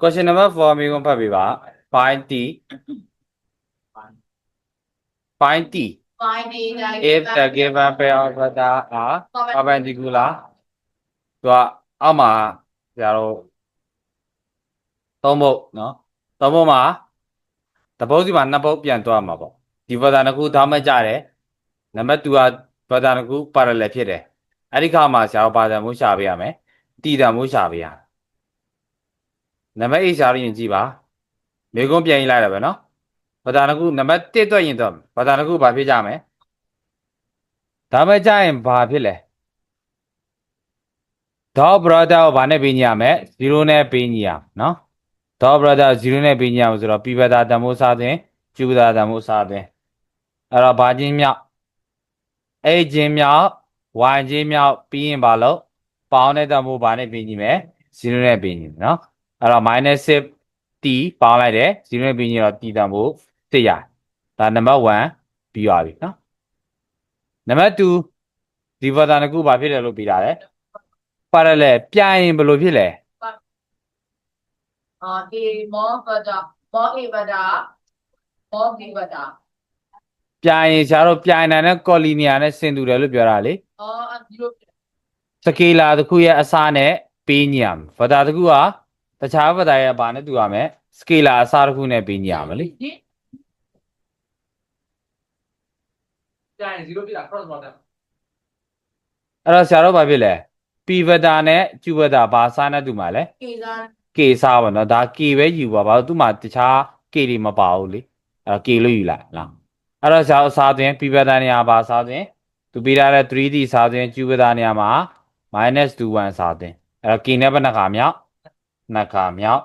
question number 4မိကုံဖတ်ပေးပါ find t find t Finding the if the given pair of vector are perpendicular သူကအောက်မှာဆရာတို့သုံးပုတ်နော်သုံးပုတ်မှာတပုတ်စီမှာနှစ်ပုတ်ပြန်သွားမှာပေါ့ဒီ vector နှစ်ခုဓာတ်မကြတယ်နံပါတ်2က vector နှစ်ခု parallel ဖြစ်တယ်အဲ့ဒီခါမှာဆရာတို့ပါတန်မှုရှာပေးရမယ်တည်တန်မှုရှာပေးရမယ် နံပါတ်8ရှာရရင်ကြည့်ပါမေကွန်းပြန်ရေးလိုက်ရပဲနော်ဘာသာတစ်ခုနံပါတ်1တွက်ရင်တော့ဘာသာတစ်ခုဘာဖြစ်ကြမလဲဒါမှကြရင်ဘာဖြစ်လဲဒေါ brother ကိုဘာနဲ့ပေးညရမလဲ0နဲ့ပေးညရနော်ဒေါ brother 0နဲ့ပေးညရဆိုတော့ပိပဒါတမိုးစားတဲ့ကျူပဒါတမိုးစားတဲ့အဲ့တော့ဘာချင်းမြောက် a ချင်းမြောက် y ချင်းမြောက်ပြီးရင်ဘာလို့ပေါင်းတဲ့တမိုးဘာနဲ့ပေးညမယ်0နဲ့ပေးညမယ်နော် အဲ့တော့ -6 t ပေါင်းလိုက်တယ်0နဲ့ပေးညတော့ t တမိုးတစ်ရဒါနံပါတ်1ပြီးသွားပြီနော်နံပါတ်2ဒီဘာသာတစ်ခုဘာဖြစ်တယ်လို့ပြီးတာလဲ parallel ပြိုင်ရင်ဘယ်လိုဖြစ်လဲ Uh, the more vada, more a vada, more b vada. ပြိုင်ရင်ရှားတော့ပြိုင်နိုင်တဲ့ collinear နဲ့ဆင်တူတယ်လို့ပြောတာလေ Oh, and zero. စကေလာတစ်ခုရဲ့အစားနဲ့ပေးညရမယ်ဘာသာတစ်ခုက တခြားဘာသာရဲ့ဘာနဲ့တူရမလဲစကေလာအစားတစ်ခုနဲ့ပေးညရမယ်လေကျရင်0ပြတာ cross product အဲ့တော့ဆရာတို့ဘာဖြစ်လဲ p ဘတာနဲ့ကျူဘတာဘာအစားနဲ့တူမှာလဲ Kizan, K စားပါတော့ဒါ K ပဲယူပါဘာလို့သူ့မှာတခြား K တွေမပါဘူးလေအဲ့တော့ K လို့ယူလိုက်လားအဲ့တော့ဆရာတို့စားသွင်းပြပဒနေရာပါစားသွင်းသူပေးထားတဲ့ 3D စားသွင်းကျူပဒနေရာမှာ -21 စားသွင်းအဲ့တော့ K နဲ့ဘယ်နှခါမြောက် နှစ်ခါမြောက်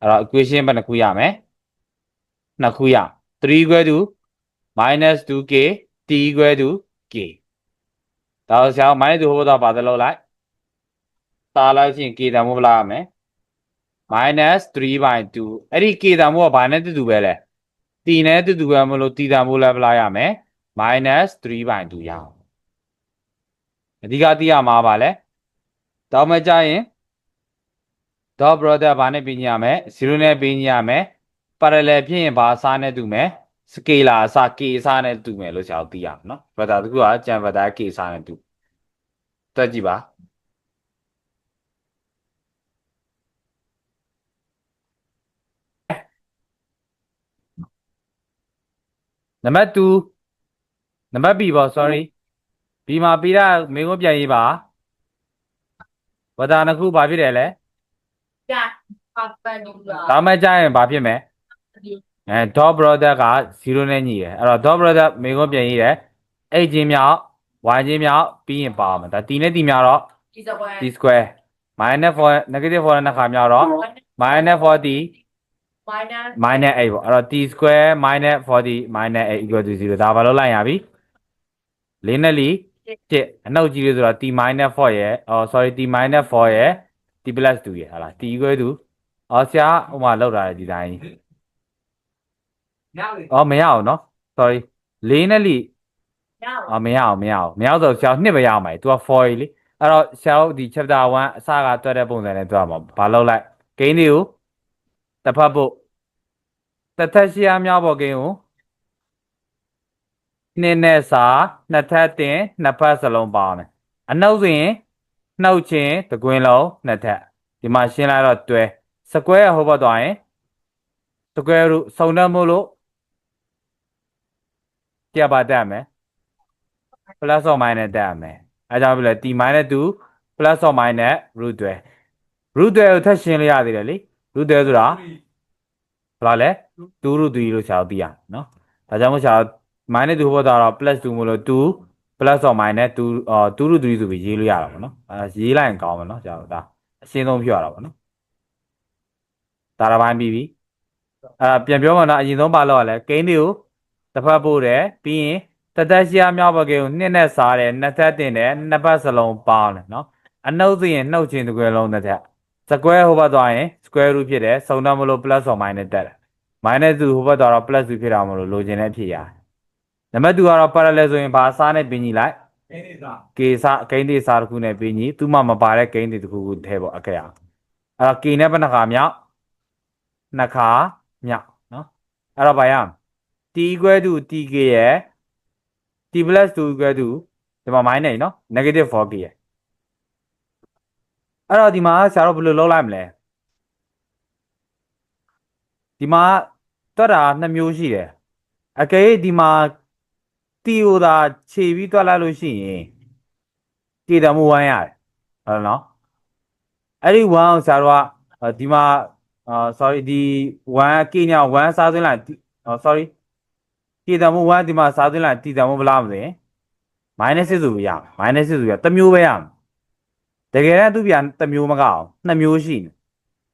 အဲ့တော့ equation ဘယ်နှခုရမလဲနှစ်ခုရ3 equal to -2k t equal to k ဒါဆိုဆရာတို့ -2 ဟိုဘက်တော့ပါတယ်လို့လိုက်တားလိုက်ချင်း k တန်ဖို့ဘယ်လောက်ရမလဲ minus 3 by 2အဲ့ဒီ k တန်ဖို့ကဘာနဲ့တူတူပဲလဲ t နဲ့တူတူပဲမလို့ t တန်ဖို့လည်းဘယ်လောက်ရမယ် minus 3 by 2ရအောင်အဓိကသိရမှာပါလဲတောင်းမကြရင် dot brother ဘာနဲ့ပြင်ရမယ်0နဲ့ပြင်ရမယ် parallel ဖြစ်ရင်ဘာအစားနဲ့တူမယ် scalar အစား k အစားနဲ့တူမယ်လို့ဆရာတို့သိရမှာနော် brother တခုကကျန် brother k အစားနဲ့တူတွက်ကြည့်ပါနံပါတ်2နံပါတ် B ပေါ့ sorry B မှာပြီးတာမင်းကိုပြန်ရေးပါဝဒါနှစ်ခုဘာဖြစ်တယ်လဲ yeah, perpendicular. ဒါမှကြရင်ဘာဖြစ်မယ်အဲ dot brother က0နဲ့ညီတယ်အဲ့တော့ dot brother မင်းကိုပြန်ရေးတယ် a ချင်းမြောက် y ချင်းမြောက်ပြီးရင်ပါမယ်ဒါ t နဲ့ t မြောက်တော့ Is a one. t square minus 4 negative 4နဲ့နှစ်ခါမြောက်တော့ minus 4t Minus. minus 8ပေါ့အဲ့တော့ t square minus 40 minus 8 equal to 0ဒါဘာလို့လိုက်ရပြီလေးနဲ့လီ1အနှုတ်ကြီးလို့ဆိုတော့ t minus 4ရဲ့အော် sorry t minus 4ရဲ့ t plus 2ရဲ့ဟာလား t equal to အော်ဆရာဟိုမှာလောက်တာလေဒီတိုင်းညလေအော်မရအောင်နော် sorry လေးနဲ့လီ Now. အော်မရအောင်မရအောင်မရအောင်ဆိုဆရာနှစ်ပဲရအောင်ပါ तू က4ကြီးလေအဲ့တော့ဆရာတို့ဒီ chapter 1အစကတွက်တဲ့ပုံစံနဲ့တွက်မှာဘာလောက်လိုက်ဂိမ်းတွေကိုတစ်ဖက်ဖို့တစ်ထက်ရှိအားများပေါ်ဂိမ်းကိုနှစ်နဲ့စာနှစ်ထပ်တင်နှစ်ဖက်စလုံးပေါင်းတယ်အနှုတ်ဆိုရင် နှုတ်ချင်းတကွင်းလုံးနှစ်ထပ်ဒီမှာရှင်းလိုက်တော့တွဲစကွဲဟိုဘက်သွားရင်စကွဲရုစုံတတ်မို့လို့ကြပါတတ်မယ် plus or minus တက်ရမယ်အဲကြောင့်ပြလဲ t minus 2 plus or minus root 2 root 2ကိုထပ်ရှင်းလို့ရသေးတယ်လေ root 2ဆိုတာဘယ်လောက်လဲ2 root 3လို့ရှာလို့သိရနော်ဒါကြောင့်မို့ရှာ minus 2ဘောတော့ plus 2မို့လို့2 plus or minus 2အော်2 root 3ဆိုပြီးရေးလို့ရတာပေါ့နော်အဲရေးလိုက်ရင်ကောင်းမှာနော်ရှာတော့ဒါအရှင်းဆုံးဖြစ်ရတာပေါ့နော်ဒါတစ်ပိုင်းပြီးပြီအဲပြန်ပြောမှတော့အရင်ဆုံးပါလို့ရလဲကိန်းတွေကိုတစ်ဖက်ပို့တယ်ပြီးရင်တသက်ရှိအားမြောက်ပကေကိုနှစ်နဲ့စားတယ်နှစ်သက်တင်တယ်နှစ်ပတ်စလုံးပေါင်းတယ်နော်အနှုတ်သိရင်နှုတ်ချင်းတစ်ခွဲလုံးတစ်သက်စကွဲဟိုဘက်သွားရင် square root ဖြစ်တယ်စုံတော့မလို့ plus or minus တက်တယ် minus 2ဟိုဘက်သွားတော့ plus 2ဖြစ်တာမလို့လိုချင်တဲ့အဖြစ်ရတယ် နံပါတ်2ကတော့ parallel ဆိုရင်ဘာအစားနဲ့ပြင်ကြည့်လိုက်အဲ့ဒီက k စားဂိမ်းသေးစားတစ်ခုနဲ့ပြီးညီသူ့မှာမပါတဲ့ဂိမ်းသေးတစ်ခုခုထဲပေါ့အကဲအောင်အဲ့တော့ k နဲ့ဘယ်နှခါမြောက်နှစ်ခါမြောက်နော်အဲ့တော့ဘာရမလဲ t equal to tk ရဲ့ t plus 2 equal to ဒီမှာ minus နော် negative 4k ရဲ့အဲ့တော့ဒီမှာဆရာတို့ဘယ်လိုလုပ်လိုက်မလဲဒီမှာတွက်တာနှစ်မျိုးရှိတယ်အကယ်၍ဒီမှာ t ကိုသာခြေပြီးတွက်လိုက်လို့ရှိရင် k တမှု1ရတယ်ဟုတ်လားနော်အဲ့ဒီ1ကိုဆရာတို့ကအာဒီမှာအာ sorry ဒီ1 k ည1စားသွင်းလိုက်ဟော sorry k တမှု1ဒီမှာစားသွင်းလိုက် t တမှုဘယ်လားမသိ minus 6ဆိုပြီးရမယ် minus 6ဆိုပြီးတစ်မျိုးပဲရမယ်တကယ်တမ်းသူပြန်တစ်မျိုးမကအောင်နှစ်မျိုးရှိနေ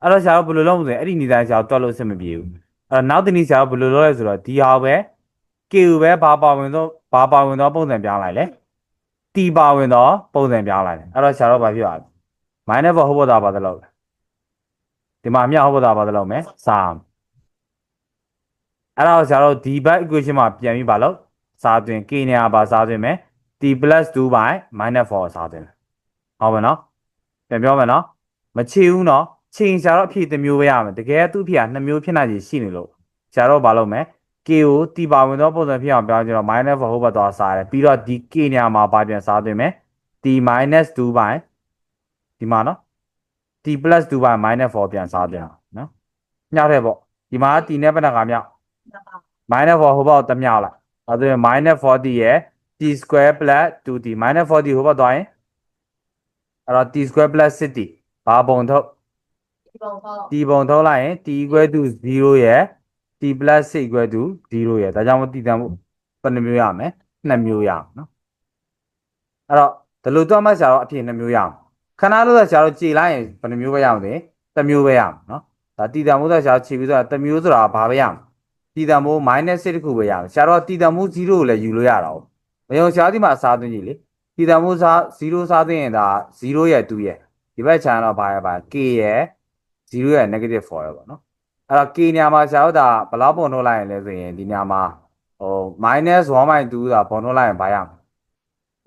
အဲ့တော့ဆရာတို့ဘယ်လိုလုပ်မလဲအဲ့ဒီနေတိုင်းဆရာတို့တွက်လို့အဆင်မပြေဘူးအဲ့တော့နောက်တစ်နည်းဆရာတို့ဘယ်လိုလုပ်လဲဆိုတော့ဒီဟာပဲ k ကိုပဲဘာပါဝင်တော့ ဘာပါဝင်တော့ပုံစံပြောင်းလိုက်လေ t ပါဝင်တော့ပုံစံပြောင်းလိုက်တယ်အဲ့တော့ဆရာတို့ဘာဖြစ်ရလဲ minus ဘောဟုတ်ဘောသားပါသလောက်လဲဒီမှာအမြဟုတ်ဘောသားပါသလောက်မယ်စာအဲ့တော့ဆရာတို့ဒီ back equation မှာပြန်ပြီးပါလို့စာသွင်း k နေရာပါစာသွင်းမယ် t 2 by minus 4စာသွင်းမယ်ဟုတ်ပါနော်ပြန်ပြောမယ်နော်မချေဘူးနော်ချိန်ဆရာတို့အဖြစ်တစ်မျိုးပဲရမယ်တကယ်သူ့အဖြစ်ကနှစ်မျိုးဖြစ်နိုင်ချေရှိနေလို့ဆရာတို့ဘာလုပ်မလဲ k ကို t ပါဝင်တော့ပုံစံဖြစ်အောင်ပြောင်းကြတော့ minus 4ဟုတ်ဘက်သွားစားတယ်ပြီးတော့ဒီ k နေရာမှာပါပြန်စားသွင်းမယ် t minus 2 by ဒီမှာနော် t plus 2 by minus 4ပြန်စားပြန်အောင်နော်ညှောက်တဲ့ပေါ့ဒီမှာ t နဲ့ဘယ်နှခါမြောက် minus 4ဟိုဘက်ကိုတစ်မြောက်လိုက်အဲဒါဆိုရင် minus 4t ရဲ့ t square plus 2t minus 4t ဟိုဘက်သွားရင်အဲ့တော့ t square plus 6t ဘာပုံထုတ်ဒီပုံပေါ့ t ပုံထုတ်လိုက်ရင် t equal to 0ရဲ့ t plus 6 equal to 0ရဲ့ဒါကြောင့်မို့တည်တံမှုဘယ်နှမျိုးရမလဲနှစ်မျိုးရအောင်နော်အဲ့တော့ဒီလိုတော့မှဆရာတော့အဖြစ်နှစ်မျိုးရအောင်ခဏလို့ဆိုဆရာတို့ကြည်လိုက်ရင်ဘယ်နှမျိုးပဲရအောင်လဲတစ်မျိုးပဲရအောင်နော်ဒါတည်တံမှုဆိုဆရာတို့ခြေပြီးဆိုတာတစ်မျိုးဆိုတာဘာပဲရအောင်တည်တံမှု minus 6တခုပဲရအောင်ဆရာတို့တည်တံမှု0ကိုလည်းယူလို့ရတာ哦မယုံဆရာဒီမှာအစားသွင်းကြည့်လေတည်တံမှုစား0စားသွင်းရင်ဒါ0ရဲ့2ရဲ့ဒီဘက်ခြမ်းတော့ဘာရပါ k ရဲ့0ရဲ့ negative 4ရဲ့ပေါ့နော် အဲ့တော့ k ညမှာဆရာတို့ဒါဘယ်လောက်ပုံထုတ်လိုက်ရင်လဲဆိုရင်ဒီညမှာဟို minus 1.2ဒါပုံထုတ်လိုက်ရင်ဘာရမလဲ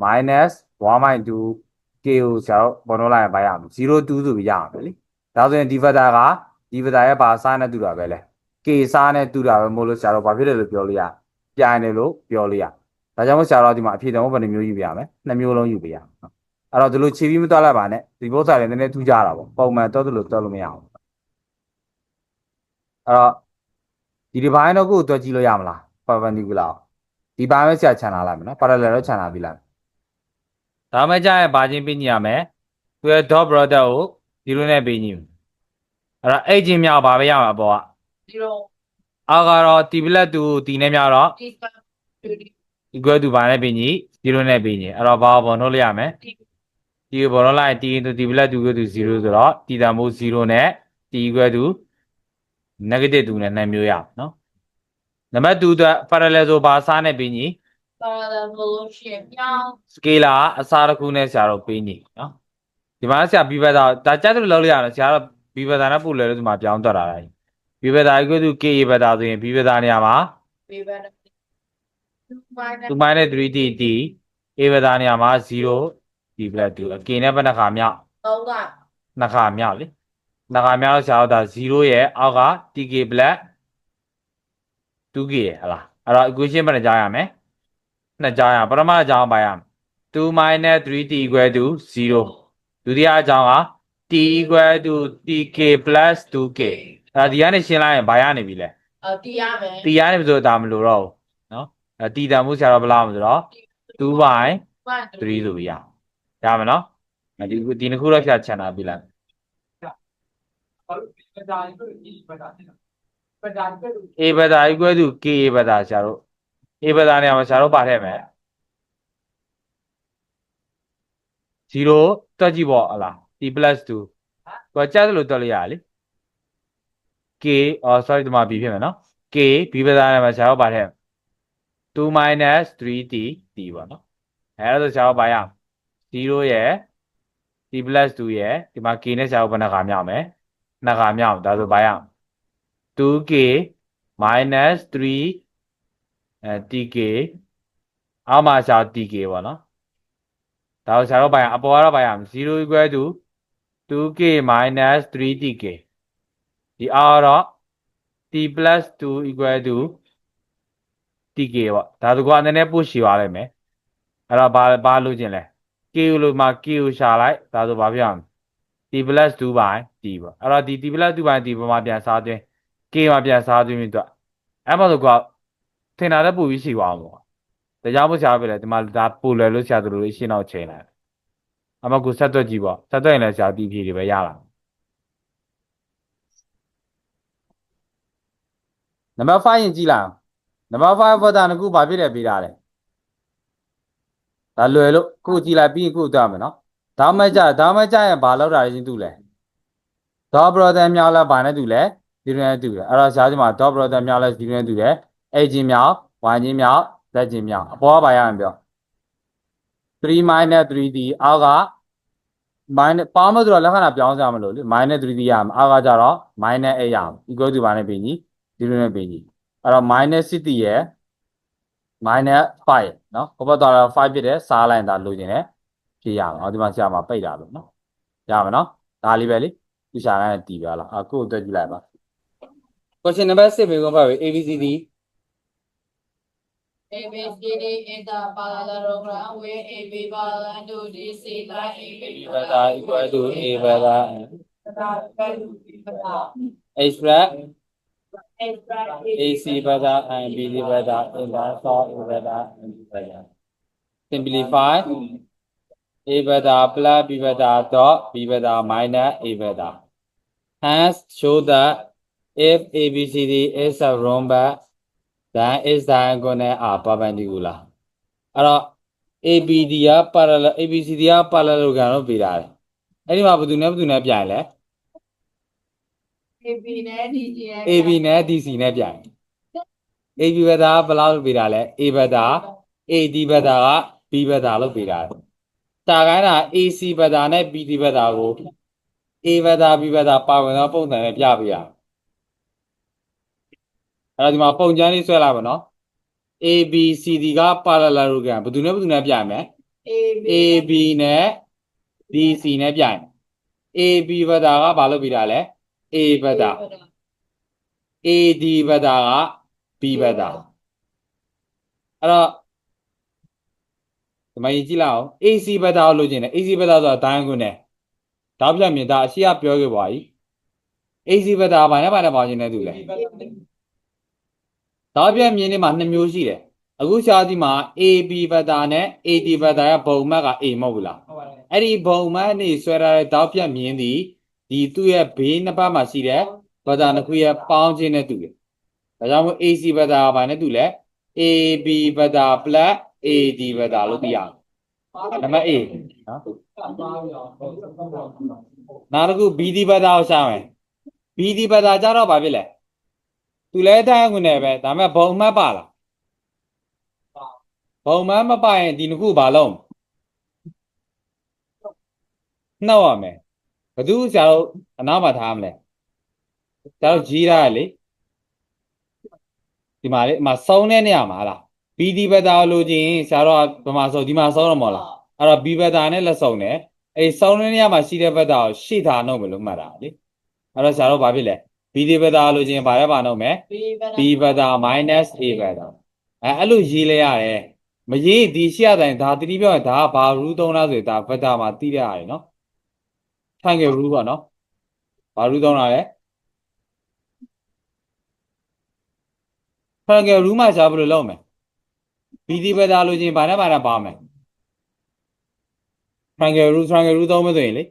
minus 1.2 k ကိုဆရာတို့ပုံထုတ်လိုက်ရင်ဘာရမလဲ0.2ဆိုပြီးရအောင်လေဒါဆိုရင်ဒီ vector ကဒီ vector ရဲ့ဘာစားနဲ့တူတာပဲလဲ k စားနဲ့တူတာပဲမို့လို့ဆရာတို့ဘာဖြစ်လဲလို့ပြောလို့ရပြိုင်တယ်လို့ပြောလို့ရဒါကြောင့်မို့ဆရာတို့ဒီမှာအဖြေတုံးဘယ်နှမျိုးယူပြရမလဲနှစ်မျိုးလုံးယူပြရအောင်အဲ့တော့ဒီလိုခြေပြီးမတွက်လိုက်ပါနဲ့ဒီပု္ပ္ပာလည်းနည်းနည်းထူးကြတာပေါ့ပုံမှန်တွက်သလိုတွက်လို့မရအောင် အဲ့တော့ဒီဒီဘိုင်းတော့ကိုယ်တွက်ကြည့်လို့ရမလား perpendicular ဒီဘိုင်းပဲဆရာခြံလာလိုက်မယ်နော် parallel တော့ခြံလာပြီးလိုက်ဒါမှကြာရင်ဘာချင်းပြညရမယ်သူရဲ့ dot product ကိုဒီလိုနဲ့ပြညအဲ့တော့အဲ့ချင်းမြောက်ဘာပဲရမှာပေါ့က0အောက်ကတော့ t plus 2 t နဲ့မြောက်တော့ဒီကဒီ equal to ဘာနဲ့ပြညဒီလိုနဲ့ပြညအဲ့တော့ဘာကိုပေါ်ထုတ်လို့ရမယ် t ကိုပေါ်ထုတ်လိုက် t into t plus 2 equal to 0ဆိုတော့ t တန်ဖိုး0နဲ့ t equal to negative 2နဲ့နှစ်မျိုးရအောင်နော်နံပါတ်2အတွက် parallel ဆိုဘာစားနဲ့ပြီးညီပါလာလို့ရှိရင်ညောင်း scalar အစားတစ်ခုနဲ့ဆရာတို့ပြီးညီနော်ဒီမှာဆရာ b beta ဒါကြက်တယ်လို့လုပ်လို့ရတယ်ဆရာတို့ b beta နဲ့ပို့လဲလို့ဒီမှာပြောင်းတွက်တာလား b beta equal to k beta ဆိုရင် b beta နေရာမှာဘေဘန်2 2 minus 3t t a beta နေရာမှာ0 t plus 2 k နဲ့ဘယ်နှခါမြောက်3ကနှစ်ခါမြောက်လေ နှစ်ခါမြောက်လို့ဆရာတို့ဒါ0ရဲ့အောက်က tk plus 2k ရဟလားအဲ့တော့ equation ဘယ်နှကြားရမလဲနှစ်ကြားရပထမအကြောင်းပါရမယ်2 minus 3t equal to 0ဒုတိယအကြောင်းက t equal to tk plus 2k အဲ့ဒါဒီကနေရှင်းလိုက်ရင်ဘာရနေပြီလဲအတီးရမယ် t ရနေပြီဆိုတော့ဒါမလို့တော့ဘူးနော်အဲ့ t တန်မှုဆရာတော်ဘယ်လောက်မဆိုတော့2 by 3ဆိုပြီးရအောင်ရမယ်နော်အဲ့ဒီဒီနှစ်ခုတော့ဖြတ်ချန်တာပြီလား ဘာလို့ပဒါရင်တို့ဒီပဒါနေတာပဒါတဲ့လို့ a ဘတာ equal to k ဘတာဆရာတို့ a ဘတာနေရာမှာဆရာတို့ပါထည့်မယ်0တွက်ကြည့်ပေါ့ဟလား t plus 2ကိုကြားတယ်လို့တွက်လို့ရတယ်လေ k အော် sorry ဒီမှာ b ဖြစ်မယ်နော် k b ဘတာနေရာမှာဆရာတို့ပါထည့်2 minus 3t t ပေါ့နော်အဲဒါဆိုဆရာတို့ပါရအောင်0ရဲ့ t plus 2ရဲ့ဒီမှာ k နဲ့ဆရာတို့ဘယ်နှခါမြောက်မယ် နှစ်ခါမြောက်ဒါဆိုပါရအောင် 2k minus 3အဲ tk အောက်မှာရှာ tk ပေါ့နော်ဒါကိုဆရာတို့ပိုင်အပေါ်ကတော့ပိုင်ရမယ်0 equal to 2k minus 3tk ဒီ r တော့ t plus 2 equal to tk ပေါ့ဒါတကွာနည်းနည်းပို့ရှည်သွားလိုက်မယ်အဲ့တော့ဘာဘာလို့ခြင်းလဲ k ကိုလို့မှာ k ကိုရှာလိုက်ဒါဆိုဘာဖြစ်အောင် t plus 2 by t ပေါ့အဲ့တော့ဒီ t plus 2 by t ပေါ်မှာပြန်စားသွင်း k မှာပြန်စားသွင်းပြီးတော့အဲ့မှာဆိုကွာထင်တာလည်းပို့ပြီးရှည်သွားအောင်ပေါ့ဒါကြောင့်မို့ဆရာပြတယ်ဒီမှာဒါပို့လွယ်လို့ဆရာတို့လိုရှင်းတော့ချိန်လိုက်အမကူဆက်သွက်ကြည့်ပေါ့ဆက်သွက်ရင်လည်းဆရာတီးဖြေတွေပဲရလာနံပါတ်5ရင်ကြည့်လိုက်နံပါတ်5ဘောတာကခုဘာဖြစ်တယ်ပေးတာလဲဒါလွယ်လို့ခုကြည့်လိုက်ပြီးရင်ခုသွားမယ်နော် ဒါမှကြဒါမှကြရင်ဘာလောက်တာလဲချင်းတူလဲ dot brother မြောက်လဲဘာနဲ့တူလဲဒီလိုနဲ့တူတယ်အဲ့တော့ရှားဒီမှာ dot brother မြောက်လဲဒီလိုနဲ့တူတယ် a ချင်းမြောက် y ချင်းမြောက် z ချင်းမြောက်အပေါ်ကဘာရအောင်ပြော3 minus 3d အောက်က minus ပေါင်းမဆိုတော့လက္ခဏာပြောင်းစရာမလိုလေ minus 3d ရအောင်အောက်ကကြတော့ minus a ရအောင် equal to ဘာနဲ့ပြင်ကြီးဒီလိုနဲ့ပြင်ကြီးအဲ့တော့ minus 60ရယ် minus 5เนาะဟိုဘက်တော့5ဖြစ်တယ်စားလိုက်ရင်ဒါလိုချင်တယ် ဖြေရအောင်ဒီမှာဆရာမပိတ်တာလို့နော်ရမယ်နော်ဒါလေးပဲလေသူရှာတိုင်းတီးပြလားအခုအတွက်ကြည့်လိုက်ပါ question number 6မေးခွန်းဖတ်ပြီ ABCD ABCD is the parallelogram where AB parallel to DC line AB vector equal to A vector H black AC vector and BD vector in the source vector and B vector simplify a beta plus b beta dot b beta minus a beta hence show that if abcd is a rhombus then its diagonal are perpendicular အဲ့တော့ abd က parallel abcd က parallelogram လို့ပေးတာတယ်အဲ့ဒီမှာဘယ်သူနဲ့ဘယ်သူနဲ့ပြိုင်လဲ A B နဲ့ D G နဲ့ AB နဲ့ DC နဲ့ပြိုင် AB ဘက်သားဘယ်လောက်ပေးတာလဲ A ဘက်သား AD ဘက်သားက B ဘက်သားလို့ပေးတာ တာခိုင်းတာ AC ဘက်သားနဲ့ BD ဘက်သားကို A ဘက်သား B ဘက်သားပါဝင်သောပုံစံနဲ့ပြပေးရအဲ့တော့ဒီမှာပုံချမ်းလေးဆွဲလိုက်ပါနော် AB CD က parallelogram ဘယ်သူနဲ့ဘယ်သူနဲ့ပြိုင်မလဲ A B AB နဲ့ DC နဲ့ပြိုင် AB ဘက်သားကဘာလို့ပေးတာလဲ A ဘက်သား AD ဘက်တာက B ဘက်တာအဲ့တော့ ဒီမှာရင်ကြည့်လိုက်အောင် AC ဘက်တာကိုလိုချင်တယ် AC ဘက်တာဆိုတာဒိုင်းကွန်းနဲ့တောက်ပြမြင်တာအရှိကပြောခဲ့ပါပြီ AC ဘက်တာကဘာနဲ့ဘာနဲ့ပါခြင်းနဲ့တူလဲတောက်ပြမြင်နေမှာနှစ်မျိုးရှိတယ်အခုရှားဒီမှာ AB ဘက်တာနဲ့ AD ဘက်တာရဲ့ဘုံမက်က A မဟုတ်ဘူးလားဟုတ်ပါတယ်အဲ့ဒီဘုံမက်နေဆွဲထားတဲ့တောက်ပြမြင်သည်ဒီသူ့ရဲ့ဘေးနှစ်ပတ်မှာရှိတဲ့ဘတ်တာနှစ်ခုရဲ့ပေါင်းခြင်းနဲ့တူတယ်။ဒါကြောင့်မို့ AC ဘတ်တာကဘာနဲ့တူလဲ AB ဘတ်တာ plus AD ဘတ်တာလို့သိရအောင်။နံပါတ် A နော်ပါရောဟုတ်ဟုတ်ဟုတ်။နောက်တစ်ခု BD ဘတ်တာကိုရှာမယ်။ BD ဘတ်တာကြတော့ဘာဖြစ်လဲ။သူလဲတိုင်းဝင်နေပဲဒါပေမဲ့ဘုံမှတ်ပါလား။ဘုံမှတ်မပါရင်ဒီနှစ်ခုဘာလုံးနှောက်ရမယ်။ဘယ်သူဆရာတို့အနားမှာထားမလဲ။ဆရာတို့ကြီးရလေ။ဒီမှာလေအမစောင်းတဲ့နေရာမှာလား BD ဘက်တာလို့ချင်းဆရာတော်ကဗမာစောဒီမှာစောင်းတော့မဟုတ်လားအဲ့တော့ B ဘက်တာနဲ့လက်ဆောင်တယ်အဲ့ဒီစောင်းတဲ့နေရာမှာရှိတဲ့ဘက်တာကိုရှေ့ထားနှုတ်မယ်လို့မှတ်တာလေအဲ့တော့ဆရာတော်ဘာဖြစ်လဲ BD ဘက်တာလို့ချင်းဘာလဲပါနှုတ်မယ် B B ဘက်တာ minus A ဘက်တာအဲအဲ့လိုရေးလဲရတယ်မရေးဒီရှေ့ရတိုင်းဒါတတိပြောရင်ဒါကဘာ rule သုံးလားဆိုရင်ဒါဘက်တာမှာသိရရတယ်နော် triangle rule ပေါ့နော်ဘာ rule သုံးတာလဲ triangle rule မှာရှားဘယ်လိုလုပ်မလဲ BD ဘက်တာလို့ချင်းဘာနဲ့ဘာနဲ့ပါမယ် triangle rule triangle rule သုံးမဆိုရင်လေ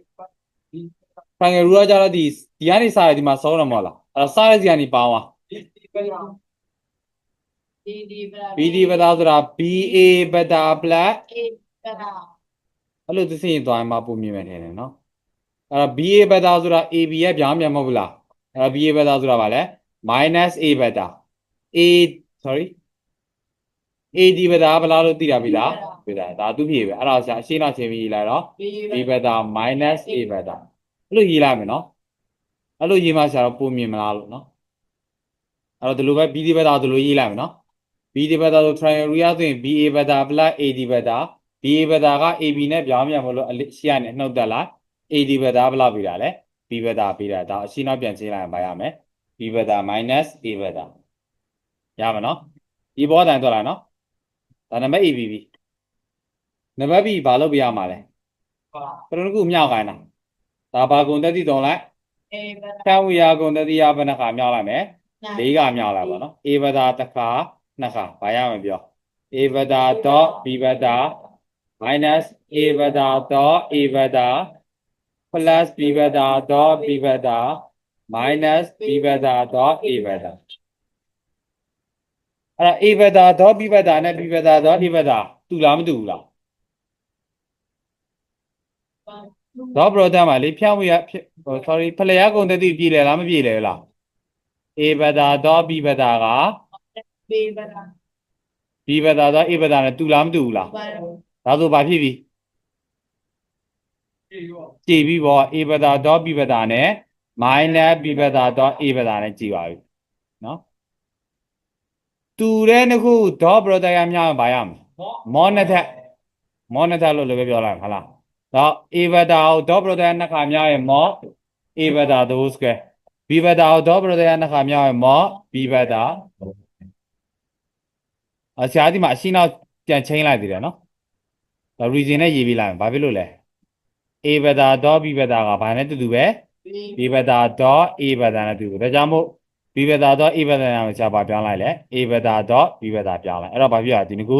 triangle rule ကကြတော့ဒီဒီကနေစရဒီမှာစောင်းတယ်မဟုတ်လားအဲ့တော့စရစီကနေပေါင်းသွားဒီပဲရော D D BD ဘက်တာဆိုတာ BA ဘက်တာ plus A ဘက်တာအဲ့လိုသိစရင်သွားရင်မှပုံမြင်မယ်ထင်တယ်နော်အဲ့တော့ BA ဘက်တာဆိုတာ AB ရဲ့ပြောင်းပြန်မဟုတ်ဘူးလားအဲ့တော့ BA ဘက်တာဆိုတာဗာလဲ minus A ဘက်တာ A sorry AD ဘက်တာကဘယ်လောက်လို့သိတာပြီလားပြီလားဒါသူဖြေပဲအဲ့ဒါဆရာအရှင်းတော့ချင်းပြီးရေးလိုက်တော့ B B ဘက်တာ minus A ဘက်တာအဲ့လိုရေးလိုက်မယ်နော်အဲ့လိုရေးမှဆရာတော့ပုံမြင်မလားလို့နော်အဲ့တော့ဒီလိုပဲ BD ဘက်တာဒီလိုရေးလိုက်မယ်နော် BD ဘက်တာဆို triangle ရဆိုရင် BA ဘက်တာ plus AD ဘက်တာ B B ဘက်တာက AB နဲ့ပြောင်းပြန်မလို့အလေးရှိရနေနှုတ်တက်လာ AD ဘက်တာဘယ်လောက်ပြီးတာလဲ B ဘက်တာပြီးတာဒါအရှိနောက်ပြန်ချင်းလိုက်ရင်ပါရမယ် B ဘက်တာ minus A ဘက်တာရမှာနော်ဒီဘောတိုင်ထွက်လာနော် ဒါနံပါတ် AB ပြီနံပါတ် B ဘာလုပ်ပြရမှာလဲပါပရဏကုမြောက်ခိုင်းတာဒါဘာကုန်တက်တိတုံးလိုက်အေဘတာဖြန့်ဝီယာကုန်တက်တိရဘယ်နှခါမြောက်လိုက်မယ်နာလေးကမြောက်လိုက်ပါနော် A ဘက်တာတစ်ခါနှစ်ခါဘာရမပြော A ဘက်တာ dot B ဘက်တာ minus A ဘက်တာ dot A ဘက်တာ plus B ဘက်တာ dot B ဘက်တာ minus B ဘက်တာ dot A ဘက်တာ အဲ့ဒါ A ဘက်တာ dot B ဘက်တာနဲ့ B ဘက်တာ dot A ဘက်တာတူလားမတူဘူးလား dot product မှာလေဖြန့်ဝေရဖြစ်ဟို sorry ဖလှယ်ရကုန်တဲ့တိပြည်လဲလားမပြည်လဲလား A ဘက်တာ dot B ဘက်တာကဘေဘတာ B ဘက်တာ dot A ဘက်တာနဲ့တူလားမတူဘူးလားဘာဒါဆိုဘာဖြစ်ပြီဒီရောကြည်ပြီးပေါ့ A ဘက်တာ dot B ဘက်တာနဲ့ minus B ဘက်တာ dot A ဘက်တာနဲ့ကြည်ပါပြီနော် တူတဲ့နှစ်ခု dot product ရမြောက်ရင်ဘာရမလဲမောမောနှစ်ထက်မောနှစ်ထက်လို့လည်းပဲပြောလိုက်ဟုတ်လားတော့ A ဘက်တာကို dot product နှစ်ခါမြောက်ရင်မော A ဘက်တာ the whole square B ဘက်တာကို dot product နှစ်ခါမြောက်ရင်မော B ဘက်တာအဆရာဒီမှာအရှင်းနောက်ပြန်ချင်းလိုက်သေးတယ်နော်ဒါ region နဲ့ရေးပြီးလိုက်ရင်ဘာဖြစ်လို့လဲ A ဘက်တာ dot B ဘက်တာကဘာနဲ့တူတူပဲဘေ B ဘက်တာ dot A ဘက်တာနဲ့တူတူဒါကြောင့်မို့ B ဘက်တာ dot A ဘက်တာနဲ့ဆရာဘာပြောင်းလိုက်လဲ A ဘက်တာ dot B ဘက်တာပြောင်းလိုက်အဲ့တော့ဘာဖြစ်ရဒီနှစ်ခု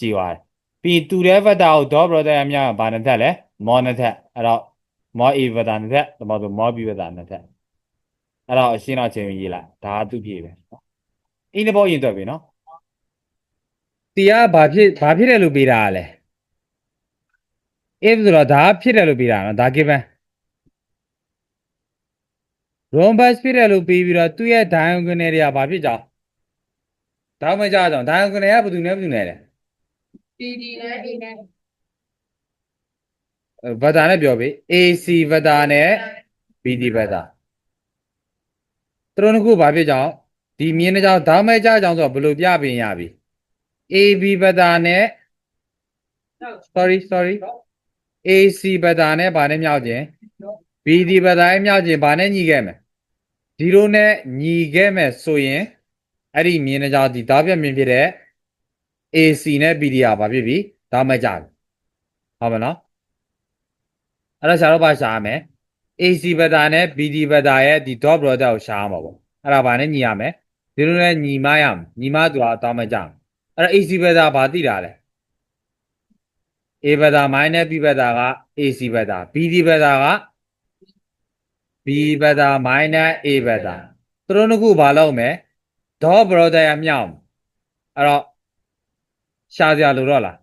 ကြည်သွားတယ်ပြီးတူတဲ့ဘက်တာကို dot product ရမြောက်ရင်ဘာနဲ့ထက်လဲ mod နဲ့ထက်အဲ့တော့ mod A ဘက်တာနဲ့ထက်ဒါမှမဟုတ် mod B ဘက်တာနဲ့ထက်အဲ့တော့အရှင်းတော့ချိန်ရေးလိုက်ဒါကသူ့ပြေပဲနော်အင်းတဘောရင်တွက်ပြီနော်တီကဘာဖြစ်ဘာဖြစ်တယ်လို့ပေးတာလဲ if ဆိုတော့ဒါဖြစ်တယ်လို့ပေးတာနော်ဒါ given rhombus ဖြစ်တယ်လို့ပေးပြီးတော့သူ့ရဲ့ diagonal တွေကဘာဖြစ်ကြအောင်ဒါမှမကြအောင် diagonal ကဘယ်သူနဲ့ဘယ်သူနဲ့လဲဒီဒီနဲ့အေနဲ့ဗတာနဲ့ပြောပြီ AC ဗတာနဲ့ BD ဗတာသူတို့နှစ်ခုဘာဖြစ်ကြအောင်ဒီမြင်းတစ်ကြောင်ဒါမှမကြအောင်ဆိုတော့ဘယ်လိုပြပေးရပြီ AB ဗတာနဲ့ sorry sorry AC ဗတာနဲ့ဘာနဲ့မြောက်ခြင်း BD ဗတာနဲ့မြောက်ခြင်းဘာနဲ့ညီခဲ့မယ်0နဲ့ညီခဲ့မယ်ဆိုရင်အဲ့ဒီမြင်းတစ်ကြောင်ဒီဓာတ်ပြမြင်ဖြစ်တဲ့ AC နဲ့ BD ကဘာဖြစ်ပြီဒါမှကြပြီဟုတ်မနော်အဲ့တော့ဆရာတို့ဘာရှာရမယ် AC ဘက်တာနဲ့ BD ဘက်တာရဲ့ဒီ dot product ကိုရှာရမှာပေါ့အဲ့ဒါဘာနဲ့ညီရမလဲဒီလိုနဲ့ညီမရမယ်ညီမသူကအတော့မကြဘူးအဲ့တော့ AC ဘက်တာဘာသိတာလဲ A ဘက်တာ minus B ဘက်တာက AC ဘက်တာ BD ဘက်တာက B ဘက်သာ minus A ဘက်သာသူတို့နှစ်ခုဘာလုပ်မလဲ dot brother အမြောက်အဲ့တော့ရှာစရာလိုတော့လား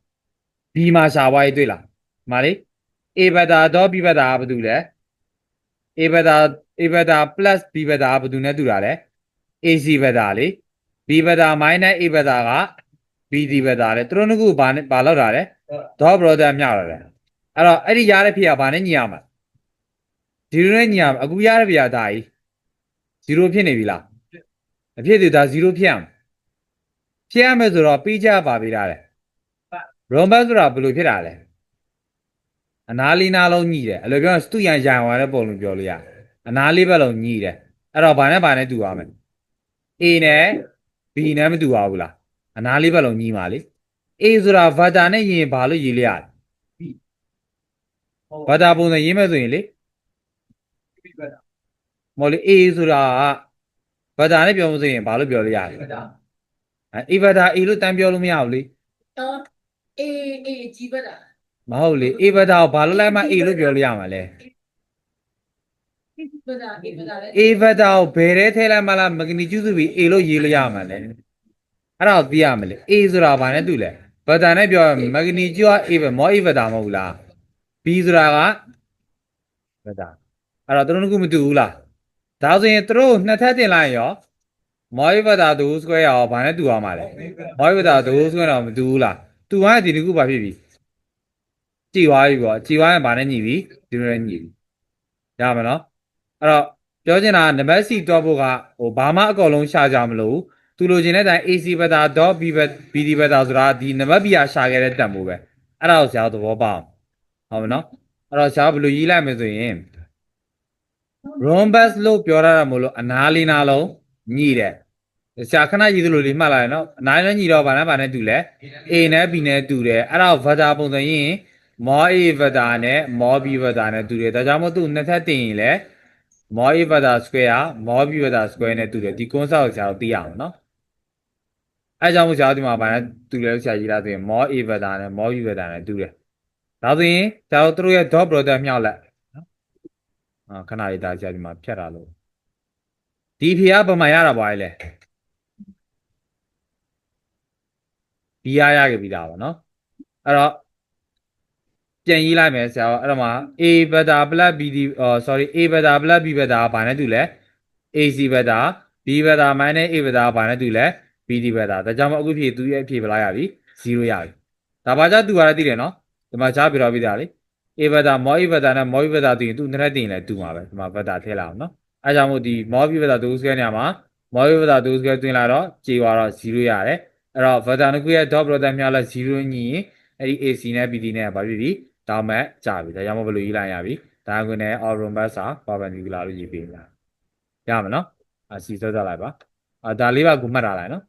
B မှာရှာသွားရေးတွေ့လားမာလေး A ဘက်သာ dot B ဘက်သာဘာတူလဲ A ဘက်သာ A ဘက်သာ plus B ဘက်သာဘာတူနဲ့တူတာလဲ AC ဘက်သာလေ B ဘက်သာ minus A ဘက်သာက BD ဘက်သာလေသူတို့နှစ်ခုဘာဘာလောက်တာလဲ dot brother အမြောက်လာတယ်အဲ့တော့အဲ့ဒီရတဲ့ဖြစ်ကဘာနဲ့ညီရမလဲ 0နဲ့ညီအောင်အခုရရပြတာကြီး0ဖြစ်နေပြီလားမဖြစ်သေးတာ0ဖြစ်အောင်ဖြစ်ရမယ်ဆိုတော့ပြီးကြပါပြီလားလေ Romance ဆိုတာဘယ်လိုဖြစ်တာလဲအနာလေးနာလုံးညီတယ်အလိုပြောသူ့ရန်ရန်ဝါတဲ့ပုံလိုပြောလို့ရအနာလေးဘက်လုံးညီတယ်အဲ့တော့ဘာနဲ့ဘာနဲ့တူပါမလဲ A နဲ့ B နဲ့မတူပါဘူးလားအနာလေးဘက်လုံးညီပါလေ A ဆိုတာ vata နဲ့ယင်ဘာလို့ရေးလိုက်ရလဲ vata ပုံစံရေးမယ်ဆိုရင်လေ မဟုတ်လေ A ဆိုတာက vector နဲ့ပြောလို့ဆိုရင်ဘာလို့ပြောလို့ရလဲပဲတာအဲ A vector A လို့တန်းပြောလို့မရဘူးလေတော့အေအေကြီးဘတာမဟုတ်လေ A vector ကိုဘာလို့လိုက်မှ A လို့ပြောလို့ရမှာလဲဘတာအေဘတာလေ A vector ကိုဘယ်ထဲထည့်လိုက်မှလား magnitude ဆိုပြီး A လို့ရေးလို့ရမှာလဲအဲ့ဒါကိုသိရမလဲ A ဆိုတာဘာနဲ့တူလဲ vector နဲ့ပြောရင် magnitude က A ပဲ more A vector မဟုတ်ဘူးလား B ဆိုတာက vector အဲ့တော့သူတို့နှစ်ခုမတူဘူးလားဒါဆိုရင်သူတို့နှစ်ထပ်တင်လိုက်ရင်ရော more A vector ဒု square ရောဘာနဲ့တူရမှာလဲ more A vector ဒု square တော့မတူဘူးလားတူသွားရင်ဒီနှစ်ခုဘာဖြစ်ပြီကြည်သွားပြီပေါ့ကြည်သွားရင်ဘာနဲ့ညီပြီဒီလိုနဲ့ညီပြီရမှာနော်အဲ့တော့ပြောချင်တာကနံပါတ်စီတွက်ဖို့ကဟိုဘာမှအကုန်လုံးရှာကြမလို့သူလိုချင်တဲ့အတိုင်း AC ဘက်တာ .b ဘက် BD ဘက်တာဆိုတာဒီနံပါတ် B ကရှာခဲ့တဲ့တန်ဖိုးပဲအဲ့ဒါကိုဆရာတို့သဘောပေါက်အောင်ဟုတ်မနော်အဲ့တော့ဆရာကဘယ်လိုရေးလိုက်မလဲဆိုရင် rhombus လို့ပြောရတာမို့လို့အနားလေးနားလုံးညှိတယ်ဆရာခဏရေးသလိုလေးမှတ်လိုက်ရနော်အနားလေးညှိတော့ဗာနဲ့ဗာနဲ့တူလဲ A နဲ့ B နဲ့တူတယ်အဲ့ဒါကို vector ပုံစံရင် more A vector နဲ့ more B vector နဲ့တူတယ်ဒါကြောင့်မို့သူနှစ်ထပ်တင်ရင်လဲ more A vector square က more B vector square နဲ့တူတယ်ဒီ concept ကိုဆရာတို့သိရအောင်နော်အဲကြောင့်မို့ဆရာတို့ဒီမှာဗာနဲ့တူတယ်လို့ဆရာရေးလာဆိုရင် more A vector နဲ့ more B vector နဲ့တူတယ်ဒါဆိုရင်ဆရာတို့သူတို့ရဲ့ dot product မြောက်လိုက်နော်အာ ခဏလေးဒါဆရာဒီမှာဖြတ်တာလို့ဒီဖြေကဘာမှရတာပါလေ B ရရခဲ့ပြီးသားပါနော်အဲ့တော့ပြန်ရေးလိုက်မယ်ဆရာအဲ့တော့မှာ A beta plus BD အော် sorry A beta plus B beta ကဘာနဲ့တူလဲ AC beta B beta minus A beta ကဘာနဲ့တူလဲ BD beta ဒါကြောင့်မို့အခုဖြေသူရဲ့အဖြေဘယ်လောက်ရပြီ0ရပြီဒါပါကြသူကလည်းသိတယ်နော်ဒီမှာချားပြတော့ပြီးသားလေ A beta mod A beta နဲ့ mod B beta တူရင်သူနှစ်ထပ်တင်ရင်လည်းတူမှာပဲဒီမှာ beta ထည့်လိုက်အောင်နော်အဲကြောင့်မို့ဒီ mod B beta တူစကဲနေရာမှာ mod B beta တူစကဲတွင်လာတော့ကြေသွားတော့0ရတယ်အဲ့တော့ vector နှစ်ခုရဲ့ dot product မြောက်လိုက်0ညီရင်အဲ့ဒီ AC နဲ့ BD နဲ့ဘာဖြစ်ပြီတောင်းမဲ့ကြပြီဒါကြောင့်မို့ဘယ်လိုရေးလိုက်ရပြီဒါကွင်းနဲ့ all rhombus စာ perpendicular လို့ရေးပေးလာရမယ်နော်အစီစောတက်လိုက်ပါအာဒါလေးပါကိုမှတ်ထားလိုက်နော်